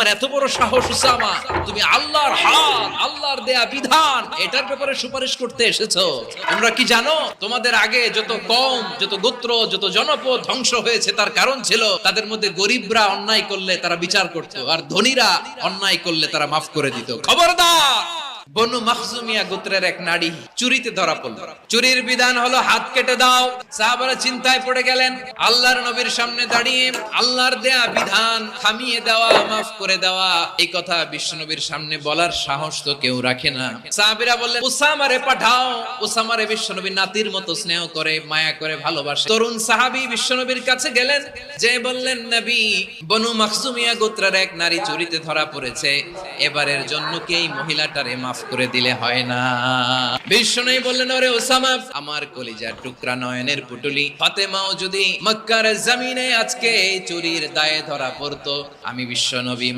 তোমার এত বড় সাহস উসামা তুমি আল্লাহর হাত, আল্লাহর দেয়া বিধান, এটার ব্যাপারে সুপারিশ করতে এসেছ। তোমরা কি জানো, তোমাদের আগে যত কম, যত গোত্র, যত জনপদ ধ্বংস হয়েছে, তার কারণ ছিল তাদের মধ্যে গরিবরা অন্যায় করলে তারা বিচার করত, আর ধনীরা অন্যায় করলে তারা মাফ করে দিত। খবরদার! বনু মাখজুমিয়া গোত্রের এক নারী চুরিতে ধরা পড়ল। চুরির বিধান হলো হাত কেটে দাও। সাহাবারা চিন্তায় পড়ে গেলেন, আল্লাহর নবীর সামনে দাঁড়িয়ে আল্লাহর দেয়া বিধান থামিয়ে দেওয়া, মাফ করে দেওয়া, এই কথা বিশ্বনবীর সামনে বলার সাহস তো কেউ রাখে না। সাহাবীরা বললেন, উসামারে পাঠাও। উসামারে বিশ্বনবী নাতির মতো স্নেহ করে, মায়া করে ভালোবাসে। তরুণ সাহাবী বিশ্বনবীর কাছে গেলেন, যে বললেন, নবী, বনু মাখজুমিয়া গোত্রের এক নারী চুরিতে ধরা পড়েছে। এবারের জন্য কি এই মহিলাটারে মাফ করে দিলে হয় না। বিষ্ণু বললেন, ওরে ওসামা, আমার কলিজার টুকরা নয়নের পুটুলি। ফাতেমাও যদি মক্কার জমিনে আজকে চুরির দায়ে ধরা পড়তো, আমি বিশ্বনবী